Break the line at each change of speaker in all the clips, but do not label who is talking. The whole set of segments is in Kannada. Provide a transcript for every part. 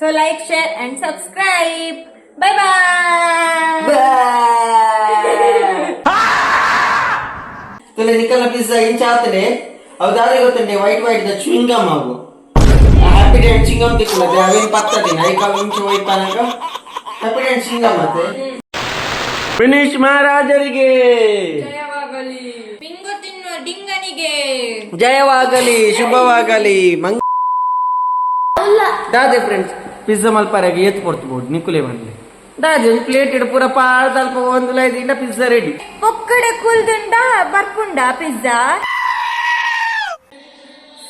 so like share and subscribe bye bye
तुला निकाल पिझ्झा यांच्या हातने अहो दादा होतं वाईट वाईट दा चुईंगम मागू हॅपी डॅड चिंगम ते तुला द्यावे पत्ता दे नाही का इंच वाईट पाना का हॅपी डॅड चिंगम आते ಫಿನಿಶ್ ಮಹಾರಾಜರಿಗೆ
ಜಯವಾಗಲಿ ಬಿಂಗು ತಿನ್ನು ಡಿಂಗನಿಗೆ
ಜಯವಾಗಲಿ ಶುಭವಾಗಲಿ ಮಂಗ दादे फ्रेंड्स ಪಿಜ್ಜಾ ಮಲ್ಪಾರಾಗಿ ಎತ್ತು ಕೊಡ್ತಬೋದು ನಿಕುಲೆ ಬಂದ್ಲಿ. ದಾಜಿ ಪ್ಲೇಟ್ ಇಡ್ಪುರ ಪಾಳ ತಲ್ಪ ಒಂದು ಲೈದಿಂದ ಪಿಜ್ಜಾ ರೆಡಿ
ಒಕ್ಕಡೆ ಕುಲ್ದುಂಡ ಬರ್ಪುಂಡ ಪಿಜ್ಜಾ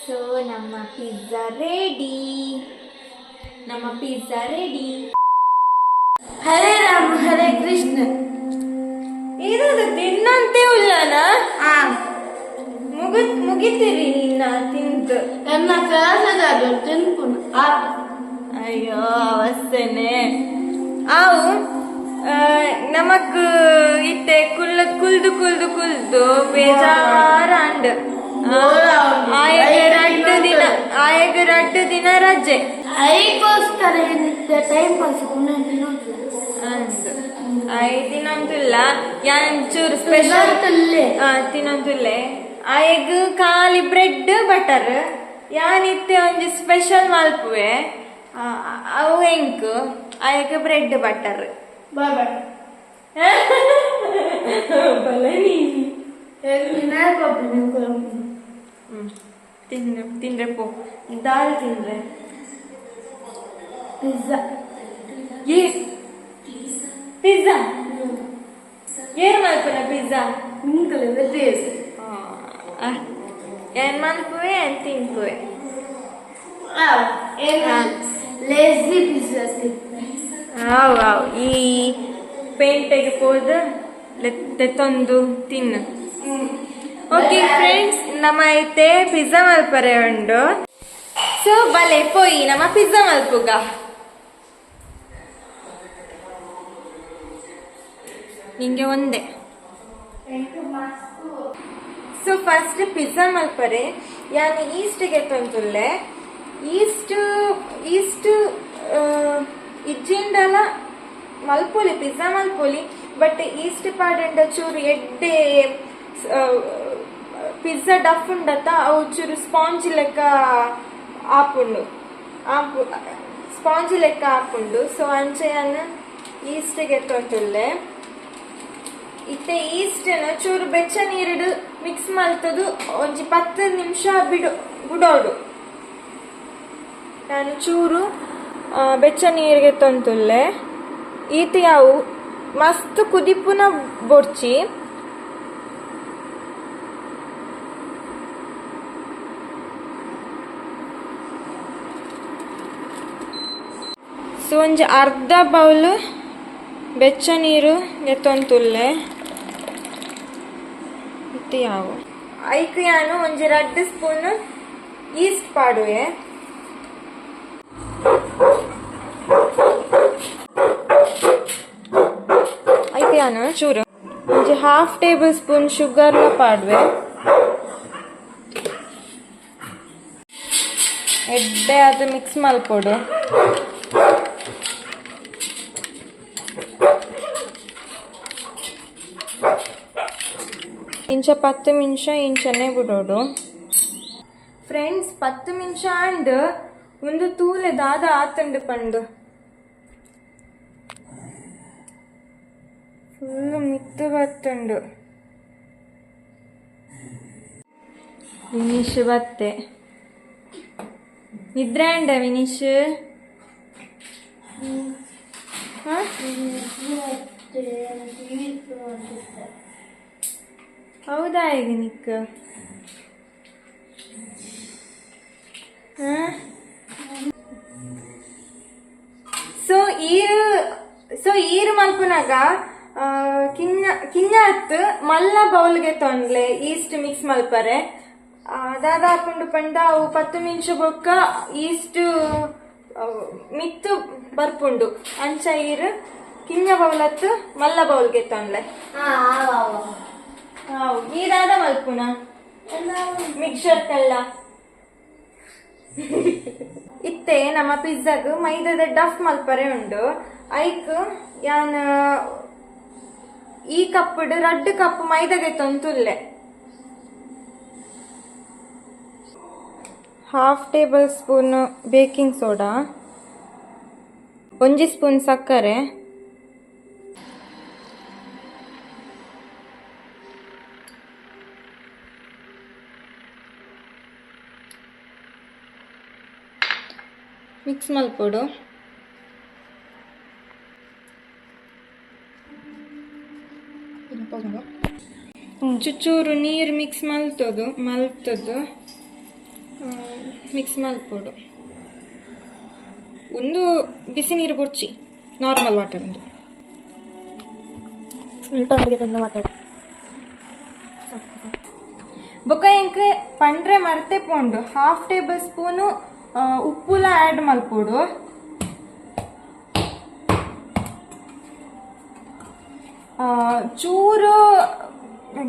ಸೊ ನಮ್ಮ ಪಿಜ್ಜಾ ರೆಡಿ ನಮ್ಮ ಪಿಜ್ಜಾ ರೆಡಿ ಹರೇ ರಾಮ ಹರೇ ಕೃಷ್ಣ. ಇದು ತಿನ್ನಂತೆ ಉಲ್ಲನ ಮುಗಿತ್ ಮುಗಿತೀರಿ ಇನ್ನ ತಿಂತು
ನನ್ನ ಕ್ಲಾಸದಾಗ ಆ
ಅಯ್ಯೋ ಅವಸ್ಥೆನೆ. ಅವು ನಮಕ್ ಇತ್ತೆ ಕುಲ್ ಕುಲ್ದು ಕುಲ್ದು ಕುಲ್ದು ಬೇಜಾರಾಂಡ್ ಆಯೆಗ ರಡ್ಡು ದಿನ ಆಯೆಗ ರಡ್ಡು ದಿನ ರಜೆ.
ಏನಿತ್ತೆ ಟೈಮ್ ಪಾಸ್ ತಿನ್ನೋದಿಲ್ಲ
ಐ ಯಾನ್ ಚೂರು ಸ್ಪೆಷಲ್
ತಿನ್ನೋದಿಲ್ಲ.
ಆಯಗ ಖಾಲಿ ಬ್ರೆಡ್ ಬಟರ್ ಯಾನಿತ್ತೆ ಒಂಜಿ ಸ್ಪೆಷಲ್ ಮಲ್ಪುವೆ. ಆಯಗ ಬ್ರೆಡ್ ಬಟರ್
ಬಾಯ್ ಬಾಯ್
ತಿಂದ್ರೆ ತಿಂದ್ರೆ ಪೋ. ದಾಲ್ ತಿಂದ್ರೆ.
ಪಿಜ್ಜಾ.
ಏ ಪಿಜ್ಜಾ. ಏನ್ ಮಲ್ಪನ ಪಿಜ್ಜಾ?
ನಿಂಕಲೆ ವೆಜ್
ಏನ್ ಮಲ್ಪುವೆ ಏನ್ ತಿನ್ಪುವೆ ಈ ಪೇಂಟೆಗೆ ಹೋದ ತೆತ್ತೊಂದು ತಿನ್ನು. ಓಕೆ ಫ್ರೆಂಡ್ಸ್ ನಮ್ಮ ಐತೆ ಪಿಜ್ಜಾ ಮಲ್ಪರೆ ಉಂಡು. ಸೊ ಬಲೆ ಪೋಯಿ ನಮ್ಮ ಪಿಜ್ಜಾ ಮಲ್ಪುಗ. ನಿಂಗೆ ಒಂದೇ. ಸೊ ಫಸ್ಟ್ ಪಿಜ್ಜಾ ಮಲ್ಪರೆ. ಯಾನು ಈಸ್ಟ್ಗೆ ತೊಂದುಲ್ಲೆ ಈಸ್ಟ್ ಈಸ್ಟ್ ಇಜ್ಜಿಂಡಲ, ಮಲ್ಪೊಲಿ, ಪಿಜ್ಜಾ ಮಲ್ಪೊಲಿ ಬಟ್ ಈಸ್ಟ್ ಪಾಡೆಂಡ ಚೂರು ಎಡ್ಡೆ ಪಿಜ್ಜಾ ಡಫ್ ಉಂಡತ್ತ, ಅವು ಚೂರು ಸ್ಪಾಂಜ್ ಲೆಕ್ಕ ಆಪುಂಡು ಆಪು ಸ್ಪಾಂಜ್ ಲೆಕ್ಕ ಆಪುಂಡು ಸೊ ಆನ್ ಈಸ್ಟ್ಗೆ ತೊಂದುಲ್ಲೆ ಇತ್ತೆ ಈಸ್ಟನ ಚೂರು ಬೆಚ್ಚ ನೀರಿಡು ಮಿಕ್ಸ್ ಮಲ್ತದು ಒಂಜಿ ಪತ್ತು ನಿಮಿಷ ಬಿಡು, ಬಿಡೋಡು. ನಾನು ಚೂರು ಬೆಚ್ಚ ನೀರಿಗೆ ತಂತುಲ್ಲೆ. ಈತ ಯಾವು ಮಸ್ತ್ ಕುದಿಪುನ ಬೊಡ್ಚಿ. ಸೊ ಒಂಜಿ ಅರ್ಧ ಬೌಲ್ ಬೆಚ್ಚ ನೀರು ಎತ್ತೊಂತುಲ್ಲೆ ಇತ್ತು ಯಾವ ಐಕ್ ಯಾನು ಒಂಜಿ ರಡ್ಡ್ ಸ್ಪೂನ್ ಈಸ್ಟ್ ಪಾಡುವೆ. ಐಕ್ ಯಾನು ಚೂರು ಒಂಜಿ ಹಾಫ್ ಟೇಬಲ್ ಸ್ಪೂನ್ ಶುಗರ್ಲ ಪಾಡುವೆ ಎಡ್ಡೆ ಅದು ಮಿಕ್ಸ್ ಮಲ್ಪೊಡು ಇಂಚ ಪತ್ತು ನಿಮಿಷ ಇಂಚನೆ ಬಿಡೋಡು ಫ್ರೆಂಡ್ಸ್ ಪತ್ತು ನಿಮಿಷ ಅಂಡ್ ಒಂದು ತೂಲೆ ದಾದ ಆತಂಡು ಪಂಡು. ಫುಲ್ ಮಿತ್ತು ಬತ್ತುಂಡು. ವಿನೀಶ್ ಬತ್ತೆ. ನಿದ್ರೆ ಅಂಡ ವಿನೀಶ್? ಹಾ? ಹೌದಾ ಈಗ ನಿಕ್ಕ? ಸೊ ಈರು ಸೊ ಈರು ಮಲ್ಪುನಾಗ ಕಿನ್ನ ಕಿನ್ನ ಹತ್ತು ಮಲ್ಲ ಬೌಲ್ಗೆ ತೊಂದ್ಲೆ ಈಸ್ಟ್ ಮಿಕ್ಸ್ ಮಲ್ಪರೆ. ದಾದ ಹಾಕೊಂಡು ಪಂಡ ಅವು ಪತ್ತು ನಿಮಿಷ ಬೊಕ್ಕ ಈಸ್ಟ್ ಮಿತ್ತು ಬರ್ಪುಂಡು. ಅಂಚ ಈರು ಕಿನ್ನ ಬೌಲ್ ಹತ್ತು ಮಲ್ಲ ಬೌಲ್ಗೆ ತೊಂದ್ಲೆ. ಈರಾದ ಮಲ್ಪುನ? ಮಿಕ್ಸರ್ ಕಲ್ಲ ಇತ್ತೆ, ನಮ್ಮ ಪಿಜ್ಜಾಗ್ ಮೈದಾದ ಡಫ್ ಮಲ್ಪರೆ ಉಂಡು. ಐಕ್, ಯಾನ್, ಈ ಕಪ್ಪಡ್ ರಡ್ಡ್ ಕಪ್ ಮೈದಾಗೆ ತಂತುಲ್ಲೆ. Half table spoon baking soda. ಒಂಜಿ ಸ್ಪೂನ್ ಸಕ್ಕರೆ. ಮಿಕ್ಸ್ ಮಲ್ಪೊಡು ಚುಚ್ಚೂರು ನೀರು ಮಿಕ್ಸ್ ಮಲ್ತದು ಮಲ್ತದ್ದು ಮಿಕ್ಸ್ ಮಲ್ಪೊಡು ಒಂದು ಬಿಸಿ ನೀರು ಕೊಡ್ಚಿ ನಾರ್ಮಲ್ ವಾಟರ್ ಒಂದು. ಬೊಕ್ಕ ಇಂಕ ಪಂಡ್ರೆ ಮರ್ತೆ ಪೋಂಡು. ಹಾಫ್ ಟೇಬಲ್ ಸ್ಪೂನು ಉಪ್ಪುಲ ಆ್ಯಡ್ ಮಾಡಿಕೊಡು. ಚೂರು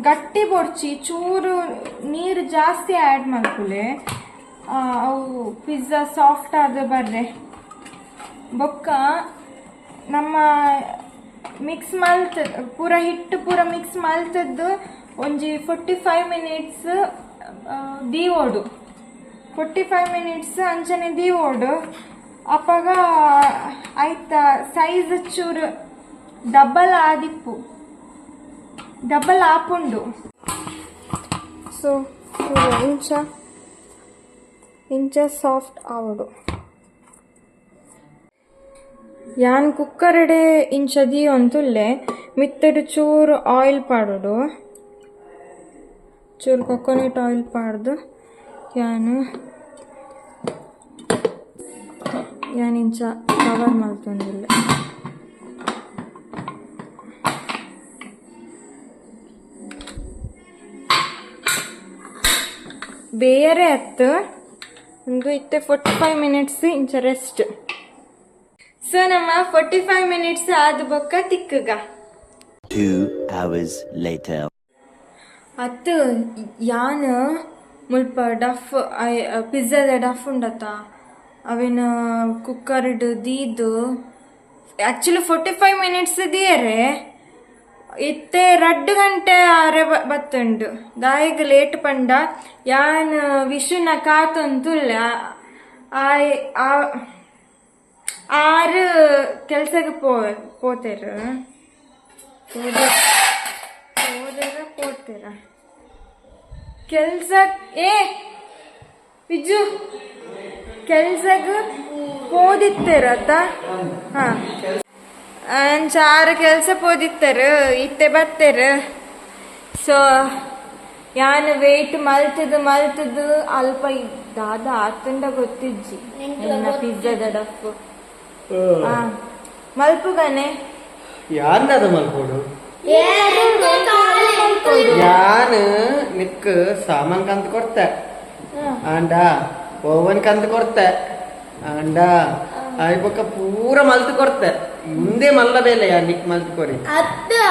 ಗಟ್ಟಿ ಬೊಡ್ಚಿ, ಚೂರು ನೀರು ಜಾಸ್ತಿ ಆ್ಯಡ್ ಮಾಡ್ಕೊಳ್ಳಿ ಅವು ಪಿಜ್ಜಾ ಸಾಫ್ಟ್ ಆದ ಬರ್ರೆ. ಬೊಕ್ಕ ನಮ್ಮ ಮಿಕ್ಸ್ ಮಲ್ತ್, ಪೂರ ಹಿಟ್ಟು ಪೂರ ಮಿಕ್ಸ್ ಮಲ್ತದ್ದು ಒಂಜಿ ಫೋರ್ಟಿ ಫೈವ್ ಮಿನಿಟ್ಸ್ ದೀವೋಡು. ಫೋರ್ಟಿ ಫೈವ್ ಮಿನಿಟ್ಸ್ ಅಂಚನೆ ದೀವೋಡು ಅಪ್ಪಾಗ ಆಯ್ತಾ ಸೈಜ್ ಚೂರು ಡಬಲ್ ಆದಿಪ್ಪು. ಡಬಲ್ ಆಪುಂಡು. ಸೊ ಇಂಚ ಇಂಚ ಸಾಫ್ಟ್ ಆವಡು. ಯಾನ್ ಕುಕ್ಕರ್ಡೆ ಇಂಚದಿ ಒಂತುಲ್ಲೆ, ಮಿತ್ತಡ್ ಚೂರು ಆಯಿಲ್ ಪಾಡೋಡು. ಚೂರು ಕೊಕೊನಟ್ ಆಯಿಲ್ ಪಾಡ್ದು. ಯಾನು? ಯಾನ್ ಇಂಚ ಕವರ್ ಮಲ್ತೊಂದಿಲ್ಲ ಬೇರೆ ಅತ್ತು. ಒಂದು ಇತ್ತೆ ಫೋರ್ಟಿ ಫೈವ್ ಮಿನಿಟ್ಸ್ ಇಂಚ ರೆಸ್ಟ್ ಸೊ ನಮ್ಮ ಫೋರ್ಟಿ ಫೈವ್ ಮಿನಿಟ್ಸ್ ಆದ ಬೊಕ್ಕ ತಿಕ್ಕಗ.
ಹತ್ತು ಯಾನು
ಅತ್ತು ಯಾನ್? ಮುಲ್ಪ ಡಫ್ ಪಿಜ್ಜಾದ ಡಫ್ ಉಂಡತ್ತ? ಅವಿನ ಕುಕ್ಕರ್ಡ್ ದೀದು. ಆ್ಯಕ್ಚುಲಿ ಫೋರ್ಟಿ ಫೈವ್ ಮಿನಿಟ್ಸ್ ದಿಯರೆ ಇತ್ತೆ ರಡ್ಡ್ ಗಂಟೆ ಆರೆ ಬತ್ತುಂಡು. ದಾಯಿಗ್ ಲೇಟ್ ಪಂಡ. ಯಾನ್ ವಿಷುನ ಕಾತಂತುಲ್ಲ ಆರು ಕೆಲ್ಸಕ್ಕೆ ಪೋ, ಪೋತೇರು. ಹೋದ- ಹೋದ ಪೋತೀರ. ಕೆಲ್ಸ ಏ ವಿಜು ಕೆಲ್ಸಗ ಓದಿತ್ತರ ಹಾ. ಚಾರ ಕೆಲಸ ಪೋದಿತ್ತರು ಇತ್ತೆ ಬರ್ತಾರ ಸೊ ಯಾನ್ ವೇಟ್ ಮಲ್ತದು ಮಲ್ತದು ಅಲ್ಪ ದಾದ ಆತಂಡ ಗೊತ್ತಿಜ್ಜಿ. ನನ್ನ ಪಿಜ್ಜಾದ ಡಫ್. ಮಲ್ಪುಗಾನೆ ಮಲ್ಪುಗನೆ
ಯಾರ್ನದ ಮಲ್ಪೋಡು? ಯಾನ್ ನಿಕ್ ಸಾಮಾನ್ കന്ത് കൊടുത്ത ಆಂಡ ಓವನ್ ಕಂತ കൊടുത്ത ಆಂಡ ಆಯ್ ಬೊಕ್ಕ ಪೂರ ಮಲ್ತು ಕೊಡ್ತೆ. ಮುಂದೆ ಮಲ್ಲ ಬೇಲೆ ಯಾ ನಿಕ್ ಮಲ್ತು ಕೊರಿ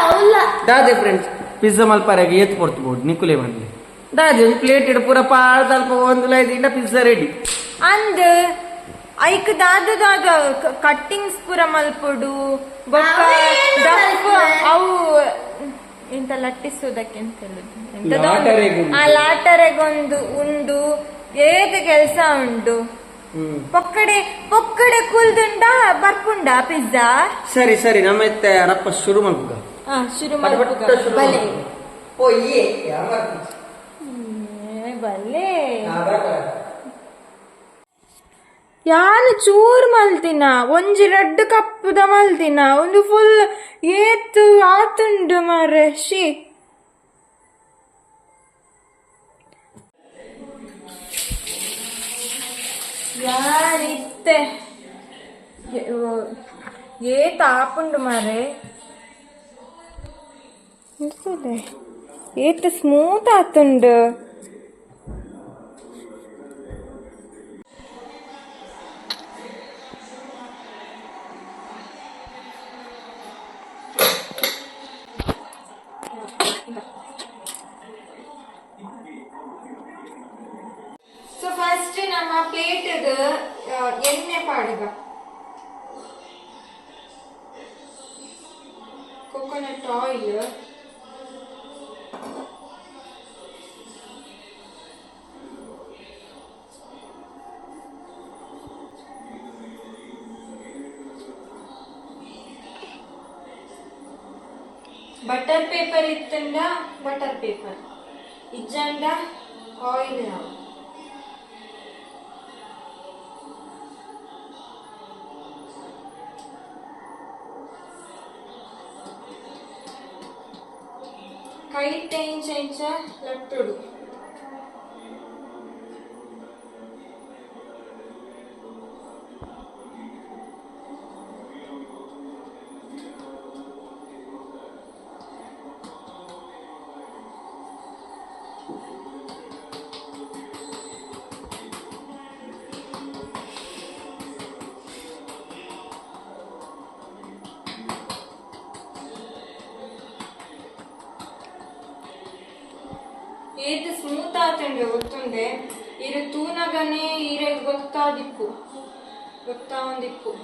ಅವಲ್ಲ
ದಾದೆ ಫ್ರೆಂಡ್ಸ್ ಪಿಜ್ಜಾ ಮಲ್ಪಾರಾಗ ಏತ್ ಕೊಡ್ತಬಹುದು ನಿಕುಲೆ ಬಂದ್ಲಿ ದಾದೆ ಒಂದು ಪ್ಲೇಟ್ ಇಡ ಪೂರ ಪಾಳ್ ತಲ್ಪ ಒಂದು ಲೈದಿಂದ ಪಿಜ್ಜಾ ರೆಡಿ
ಅಂದ ಐಕ್ ದಾದ ದಾದ ಕಟ್ಟಿಂಗ್ಸ್ ಪೂರ ಮಲ್ಪಡು ಬೊಕ್ಕ ದಪ್ಪ ಅವು ಎಂತ ಲಟ್ಟಿಸುವುದಕ್ಕೆ ಅಂತ ಹೇಳುದು. ಆ ಲಾಟರೆಗೊಂದು ಉಂಡು ಏದು ಕೆಲಸ ಉಂಡು.
ಹ್ಮ್.
ಪೊಕ್ಕಡೆ ಪೊಕ್ಕಡೆ ಕುಲ್ದುಂಡ ಬರ್ಪುಂಡ ಪಿಜ್ಜಾ?
ಸರಿ ಸರಿ ನಮ್ಮ ರಪ್ಪ ಶುರು ಮಲ್ಪುಗ
ಹಾ ಶುರು ಬಲೆ.
ಓ ಏ,
ಬಲೆ. ಯಾನು ಚೂರ್ ಮಲ್ತಿನ? ಒಂಜಿ ರೆಡ್ ಕಪ್ಪುದ ಮಲ್ತಿನ? ಒಂದು ಫುಲ್ ಏತು ಆತುಂಡು ಮಾರೆ ಶಿ. ಯಾರಿತ್ತೆ? ಏತ್ ಆಪುಂಡು ಮಾರೆ ಏತ್ ಸ್ಮೂತ್ ಆತುಂಡು. ಪ್ಲೇಟದ ಎಣ್ಣೆ ಪಾಡಿದ ಕೊಕೊನಟ್ ಆಯಿಲ್ ಬಟರ್ ಪೇಪರ್ ಇತ್ತಂಡ ಬಟರ್ ಪೇಪರ್ ಇಜ್ಜಂಡ ಆಯಿಲ್ ಯಾವ కైట్ ఏం చేయించా? లట్టుడు. ತೂನಗನೆ ಇರೆ ಗೊತ್ತಾದಿಪ್ಪು ಗೊತ್ತಾ ಒಂದಿಪ್ಪು ಸ್ಪ್ರೆಡ್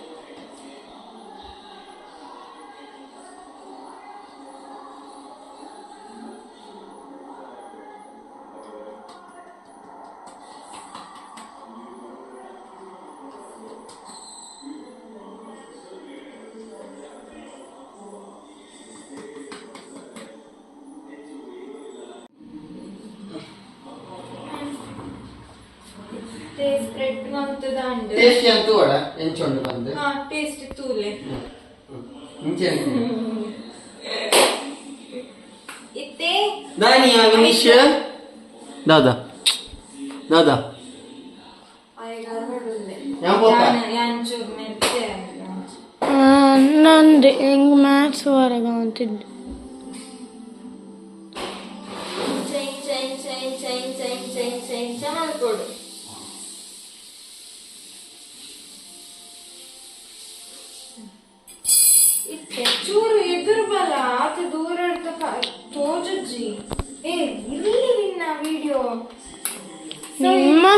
ಮಂತದ ಅಂಡ್
ಟೇಸ್ಟ್ ಅಂತೂ ಒಡ ಎಂಚೊಂಡು ಬಂದು
ಹಾ ಟೇಸ್ಟ್ ತೂಲೆ
ಇಂಚೆ
ಇತ್ತೆ
ದಾನಿಯಾ ವಿನಿಶ್ ದಾದಾ ದಾದಾ ಯಾವ ಪಾಪ?
ಯಾಂಚೂರ್ ಮೆತ್ತೆ
ನಂದು ಹೆಂಗ್ ಮ್ಯಾಥ್ಸ್ ಹೊರಗೆ ಅಂತಿದ್ದು
chain chain chain chain chain chain chain ಚೆನ್ನಾಗಿ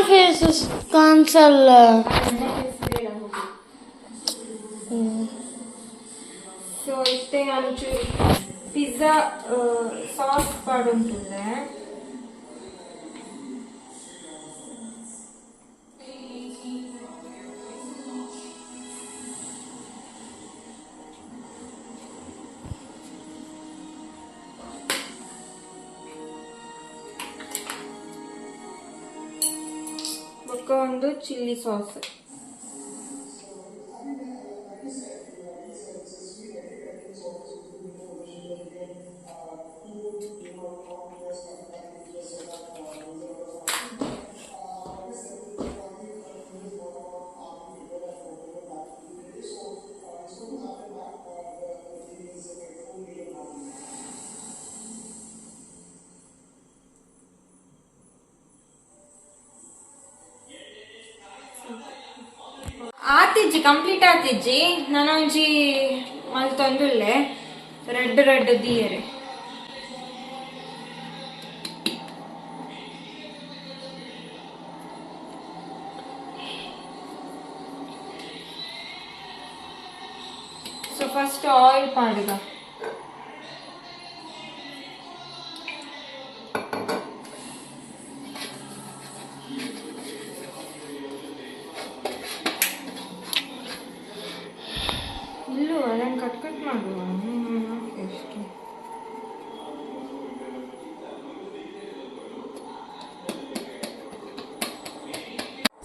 ನಿಮ್ಮ ಫೇಸಸ್ ಕಾಣಿಸಲ್ಲ
ಸೊ ಇತ್ತೆ ಒಂಚೂರು ಪಿಜ್ಜಾ ಸಾಸ್ ಪಾಡುಂಟುಂಡೆ ಒಂದು ಚಿಲ್ಲಿ ಸಾಸ್. ನಾನೊಂಜಿ ಮಲ್ತೊಂದುಲ್ಲೆ ರೆಡ್ ರೆಡ್ ದಿಯರೆ ಸೊ ಫಸ್ಟ್ ಆಯಿಲ್ ಪಾಡುಗ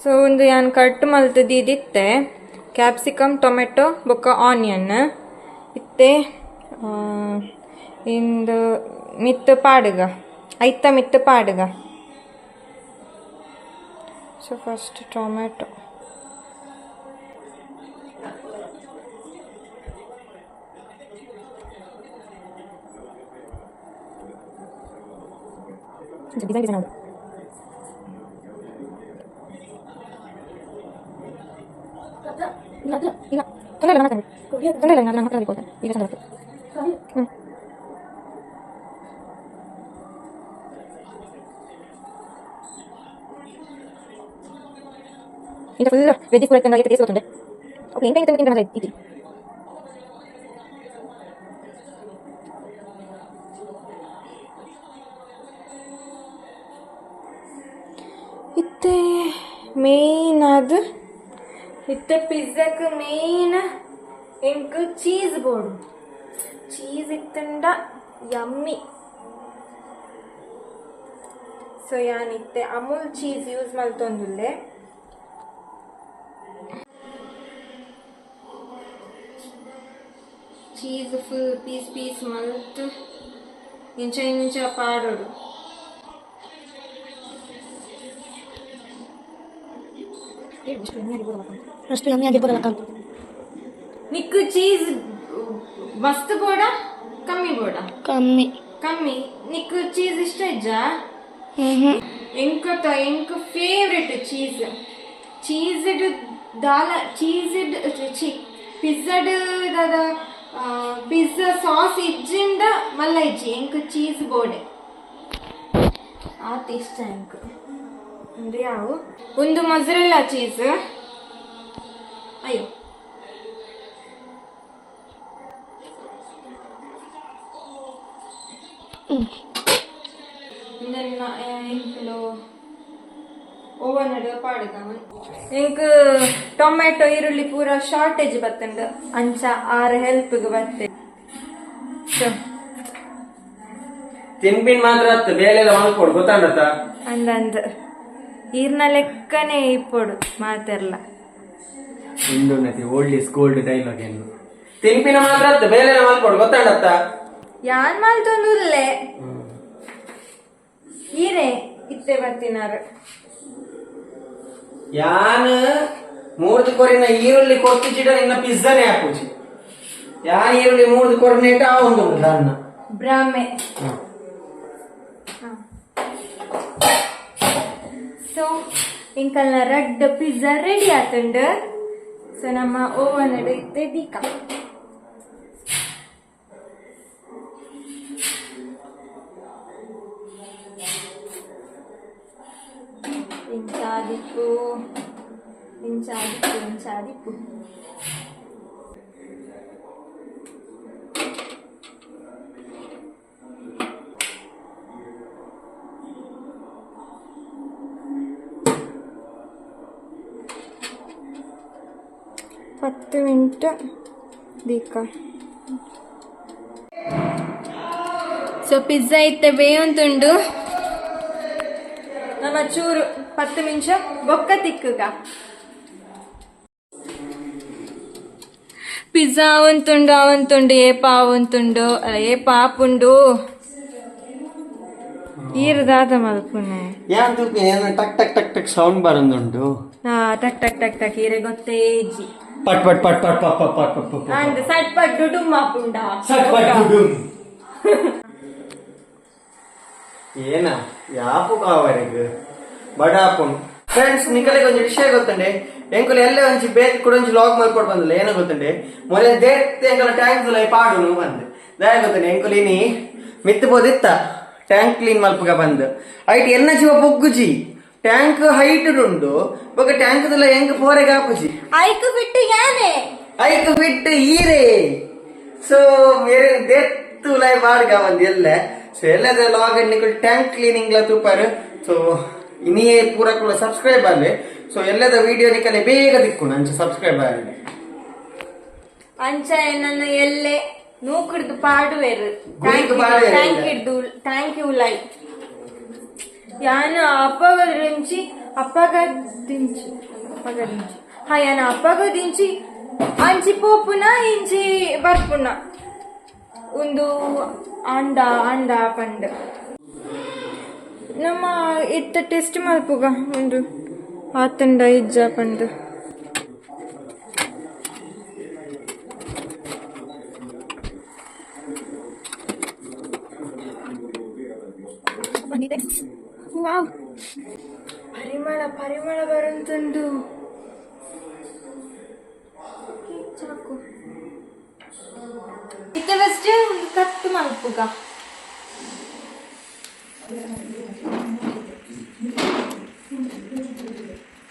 ಸೊ ಒಂದು ಯಾನ್ ಕಟ್ ಮಲ್ತದ್ದು ಇದಿತ್ತೆ. ಕ್ಯಾಪ್ಸಿಕಮ್ ಟೊಮೆಟೊ ಬೊಕ್ಕ ಆನಿಯನ್ ಇತ್ತೆ ಇಂದು ಮಿತ್ತು ಪಾಡುಗ ಐತ ಮಿತ್ತು ಪಾಡುಗ. So first tomato design design 今、考えるのなかった考えるのなかったら、いいですかうん。Minta full lah. Jadi kurang kena kita test rotunda. Okey, ini kita mungkin kena tadi. ഇത്തേ മെയിൻ അത് ഇത്ത പിസ്സക്ക് മെയിൻ എനിക്ക് ಚೀಸ್ പോടും ಚೀಸ್ ഇത്തണ്ട ಯಮ್ಮಿ ಸೊ ಯಾನಿತ್ತೆ ಅಮೂಲ್ ಚೀಸ್ ಯೂಸ್ ಮಾಡ್ತೊಂದುಲ್ಲೆ ಚೀಸ್ ಫುಲ್ ಪೀಸ್ ಪೀಸ್ ಮಲ್ತು ಇಂಚ ಇಂಚ ಪಾಡೋಡು
ಅಷ್ಟು ಕಮ್ಮಿ ಆಗಿರ್ಬೋದಲ್ಲ
ನಿಕ್ಕು ಚೀಸ್ ಮಸ್ತ್ ಬೋಡ ಕಮ್ಮಿ ಬೋಡ
ಕಮ್ಮಿ
ಕಮ್ಮಿ ನಿಕ್ಕು ಚೀಸ್ ಇಷ್ಟ ಇಜ್ಜಾ
ಹ್ಮ್ ಹ್ಮ್
ಎಂಕತ ಎಂಕ್ ಫೇವ್ರೆಟ್ ಚೀಸ್ ಚೀಸ್ಡ್ ದಾಲ ಚೀಸ್ಡ್ ಚಿ ಪಿಜ್ಜಾಡ್ ದಾದ ಪಿಜ್ಜಾ ಸಾಸ್ ಇಜ್ಜಿಂದ ಮಲ್ಲ ಇಜ್ಜಿ ಎಂಕ್ ಚೀಸ್ ಬೋಡೆ ಆತ ಇಷ್ಟ ಎಂಕ್ ಅಂದ್ರೆ ಯಾವ? ಒಂದು ಮೊಸರೆಲ್ಲ ಚೀಸ್ ಅಯ್ಯೋ. ಎಂಕಲು ಓವನ್ ಪಾಡುಗ ಎಂಕ್ ಟೊಮೆಟೊ ಈರುಳ್ಳಿ ಪೂರ ಶಾರ್ಟೇಜ್ ಬತ್ತಂಡ ಅಂಚ ಆರ್ ಹೆಲ್ಪ್ಗೆ ಬತ್ತೆ.
ತಿನ್ಬಿನ್ ಮಾತ್ರ ಹತ್ತು ಬೇಲೆ ಎಲ್ಲ ಮಲ್ಕೊಡು ಗೊತ್ತಾಂಡತ್ತ
ಅಂದಂದ್ ఈర్న లెక్కనే ఇప్పుడు మాతెర్ల
ಇಂಡೋನೇಟಿ ಓಲ್ಡ್ ಇಸ್ ಗೋಲ್ಡ್ ಡೈಲಾಗ್ ಏನು ತಿರುಪಿನ ಮಾತ್ರ ಅತ್ತ ಬೇರೆ ಮಾಲ್ಕೊಡು ಗೊತ್ತಾಡತ್ತ?
ಯಾನ್ ಮಾಲ್ತೊಂದು ಉಲ್ಲೆ ಈರೆ ಇತ್ತೆ ಬರ್ತಿನಾರು.
ಯಾನ್ ಮೂರ್ದು ಕೊರಿನ ಈರುಳ್ಳಿ ಕೊರ್ತಿಚಿಟ ನಿನ್ನ ಪಿಜ್ಜಾನೆ ಹಾಕುಚಿ. ಯಾನ್ ಈರುಳ್ಳಿ ಮೂರ್ದು ಕೊರಿನೇಟ ಆ ಒಂದು ಉಂಟು
ಅನ್ನ. ಭ್ರಮೆ ಸೊ ಇಂಕಲ್ನ ರಡ್ಡ್ ಪಿಜ್ಜಾ ರೆಡಿ ಆತುಂಡು ಸೊ ನಮ್ಮ ಓವನ್ ಇತ್ತೆ ದೀಕ ಇಂಚಾದಿಪ್ಪು ಇಂಚಾದಿಪ್ಪು ಇಂಚಾದಿಪ್ಪು దీకా ಸೊ ಪಿಜ್ಜಾ ಇತ್ತೆ ಬೇಯಂತುಂಡು ನಮ್ಮ ಚೂರು ಪತ್ತು ನಿಮಿಷ ಬೊಕ್ಕ ತಿಕ್ಕುಗ ಪಿಜ್ಜಾ ಅವಂತುಂಡು ಅವಂತುಂಡು ಏಪ ಅವಂತುಂಡು ಅಲ್ಲ ಏಪ ಆಪುಂಡು ಈರದಾದ ಮಲ್ಪುನೆ
ಟಕ್ ಟಕ್ ಟಕ್ ಟಕ್ ಸೌಂಡ್ ಬರಂದುಂಡು
ಹಾ ಟಕ್ ಟಕ್ ಟಕ್ ಟಕ್ ಈರೆ ಗೊತ್ತೇ ಇಜ್ಜಿ
ಪಟ್ ಪಟ್ ಪಟ್ ಪಟ್ ಪಟ್ ಪಟ್ ಪಟ್ ಪಟ್ ಪಟ್.
ಸಟ್ ಪಟ್ ಡುಡುಮ್ ಮಾಪುಂಡ
ಸಟ್ ಪಟ್ ಡುಡುಮ್. ಏನ ಯಾಪು ಕಾವರಿಗೆ ಬಡಾಪುನ್ ಫ್ರೆಂಡ್ಸ್ ನಿಕಲೆ ಒಂದು ವಿಷಯ ಗೊತ್ತಂಡೆ. ಎಂಕುಲು ಎಲ್ಲ ಒಂಜಿ ಬೇಕ್ ಕೂಡ ಒಂಜಿ ಲಾಗ್ ಮಾಡ್ಕೊಂಡು ಬಂದಿಲ್ಲ ಏನೋ ಗೊತ್ತಂಡೆ? ಮೊದಲ ದೇತ್ತೆ ಎಂಕಲ ಟ್ಯಾಂಕ್ ಲೈ ಪಾಡು ಬಂದೆ. ದಯ ಗೊತ್ತಂಡೆ ಎಂಕುಲಿ ಇನಿ ಮಿತ್ತು ಬೋದಿತ್ತ ಟ್ಯಾಂಕ್ ಕ್ಲೀನ್ ಮಲ್ಪಗ ಬಂದು. ಐಟ್ ಎನ್ನ ಜೀವ ಬೊಗ್ಗುಜಿ ಟ್ಯಾಂಕ್ ಹೈಟ್ ಉಂಡು ಬೊಕ ಟ್ಯಾಂಕ್ ಹೆಂಗ್ ಎಂಕ್ ಫೋರೆಗ್ ಹಾಪುಜಿ
ಐಕು ಬಿಟ್ಟು ಯಾನೆ?
ಐಕ್ ಬಿಟ್ಟು ಈರೆ ಸೊ ಬೇರೆ ದೆತ್ತು ಲೈ ಬಾಡ್ಗ ಒಂದ್ ಎಲ್ಲ. ಸೊ ಎಲ್ಲದ ಲಾಗ್ ನಿಕಲ್ ಟ್ಯಾಂಕ್ ಕ್ಲೀನಿಂಗ್ ಲ ತೂಪಾರು. ಸೊ ಇನ್ನೇ ಪೂರ ಕೂಡ ಸಬ್ಸ್ಕ್ರೈಬ್ ಆಲೆ ಸೊ ಎಲ್ಲದ ವಿಡಿಯೋ ನಿಕಲೆ ಬೇಗ ದಿಕ್ಕು ನಂಚ ಸಬ್ಸ್ಕ್ರೈಬ್ ಆಗಲಿ.
ಅಂಚ ನನ್ನ ಎಲ್ಲೆ ನೂಕುಡ್ದು ಪಾಡುವೆರು. ಥ್ಯಾಂಕ್ ಇಡ್ದು ಥ್ಯಾಂಕ್ ಯು ಲೈ ಯಾನ ಅಪ್ಪಗದಿಂಚಿ ಅಪ್ಪಗದಿಂಚಿ ಅಪ್ಪಗದಿಂಚಿ ಹಾ, ಯಾನ ಅಪ್ಪಗದಿಂಚಿ ಅಂಚಿ ಪೋಪುನ, ಇಂಚಿ ಬರ್ಪುನ. ಒಂದು ಅಂಡ ಅಂಡ ಪಂಡ. ನಮ್ಮ ಇತ್ತ ಟೆಸ್ಟ್ ಮಲ್ಪುಗ ಒಂದು ಆತಂಡ ಇಜ್ಜ ಪಂಡ್.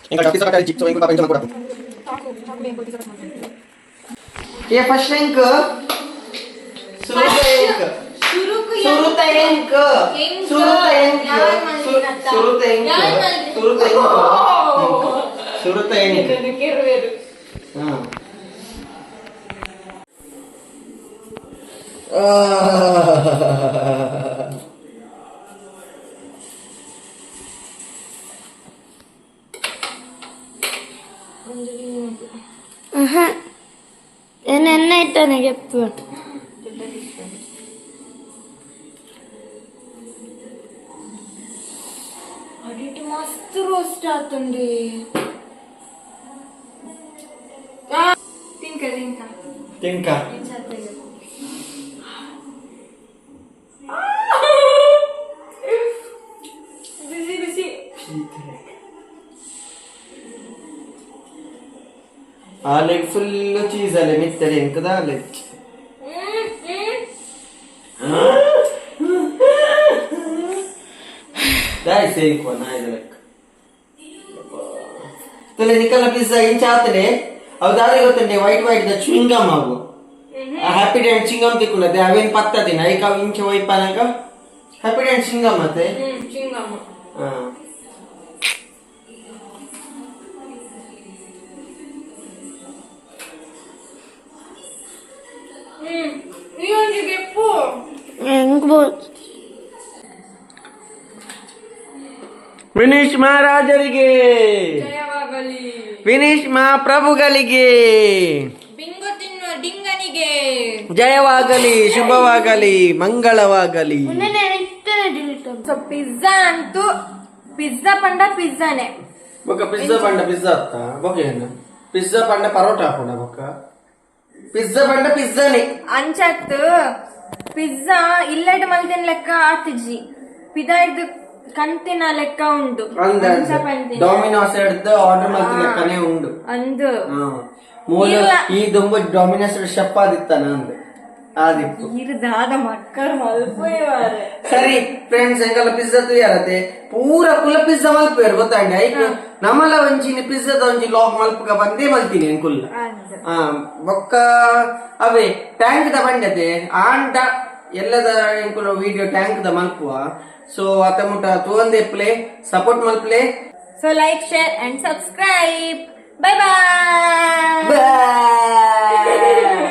Ini kan, kita
kan
dari Jeep,
so ini
kan, kita
kan, kita
kan, kita kan, kita
kan,
kita
kan, kita kan, kita
kan, kita kan, kita kan, Surutengke.
Surutengke.
Surutengke. Surutengke.
Surutengke. Ah. Aha. Nenek tanya gitu. Roast అవుతుంది.
ఆ లైక్
ఫుల్ చీజ్ అలే మిత్తరే ఎంతదా లైక్ ನಿಕಲ್ನ ಪಿಜ್ಜಾ ಇಂಚ ಆತಡೆ ಅವು ದಾರಿ ಗೊತ್ತಂಡೆ white white the chewing gum ಅವು ಹ್ಯಾಪಿ ಡೆಂಟ್ ಚಿಂಗಮ್ ತಿಕ್ಕುನದೆ ಅವೇನ್ ಪತ್ತದಿನ ಐಕ ಇಂಚ ವೈಟ್ ಪಾನಕ ಹ್ಯಾಪಿ ಡೆಂಟ್ ಚಿಂಗಮ್ ಮತ್ತೆ ವಿನೀಶ್ ಮಹಾರಾಜರಿಗೆ ವಿನೀಶ್ ಮಹಾಪ್ರಭುಗಳಿಗೆ
ಬಿಂಗೋ ತಿನ್ನುವ ಡಿಂಗನಿಗೆ.
ಜಯವಾಗಲಿ ಶುಭವಾಗಲಿ ಮಂಗಳವಾಗಲಿ.
ಸೊ ಪಿಜ್ಜಾ ಅಂತೂ ಪಿಜ್ಜಾ ಪಂಡ ಪಿಜ್ಜಾನೆ
ಬೊಕ್ಕ ಪಿಜ್ಜಾ ಪಂಡ ಪಿಜ್ಜಾ ಅತ್ತ? ಬೊಕ್ಕ ಏನು? ಪಿಜ್ಜಾ ಪಂಡ ಪರೋಟ ಹಾಕೊಂಡ ಬೊಕ್ಕ. ಪಿಜ್ಜಾ ಪಂಡ ಪಿಜ್ಜಾನೆ
ಅಂಚತ್ತು ಪಿಜ್ಜಾ ಇಲ್ಲಡ್ ಮಲ್ದಿನ ಲೆಕ್ಕ ಆತಿಜಿ ಪಿದಾಯ್ದು ಕಂತಿನ ಲೆಕ್ಕ ಪಂದಿನ.
ಡಾಮಿನೋಸ್ ಹಿಡ್ದು ಆರ್ಡರ್ ಮಾಡ್ತಿನ ಲೆಕ್ಕನೇ ಉಂಡು
ಅಂದು.
ಮೂಲ. ಈ ದೊಂಬ ಡಾಮಿನೋಸ್ ಶೆಫ್ ಆದಿತ್ತಾನ ಅಂದು ಆದಿತ್ತು.
ಇರ್ದಾದ ಮಕ್ಕಳು ಮಲ್ಪೋಯವಾರೆ
ಸರಿ ಫ್ರೆಂಡ್ಸ್ ಎಂಗಲ್ಲ ಪಿಜ್ಜಾ ತಯಾರತೆ? ಪೂರ ಕುಲ ಪಿಜ್ಜಾ ಮಲ್ಪೇರು ಗೊತ್ತಾಂಡೆ ಐಕ್ ನಮಲ ಒಂಜಿನ ಪಿಜ್ಜಾದ ಒಂಜಿ ಲಾಗ್ ಮಲ್ಪಗ ಬಂದೇ ಮಲ್ತೀನಿ ಹಾ. ಬೊಕ್ಕ ಅವೆ ಟ್ಯಾಂಕ್ ದ ಬಂಡತೆ. ಆಂಡ ಎಲ್ಲದ ಎಂಕುಲ ವಿಡಿಯೋ ಟ್ಯಾಂಕ್ ದ ಮಲ್ಪುವ? ಸೊ ಅತ ಮುಟ ತೂಂದೆ ಪ್ಲೇ support ಮಲ್ಪ್ಲೆ
so like share and subscribe bye bye
bye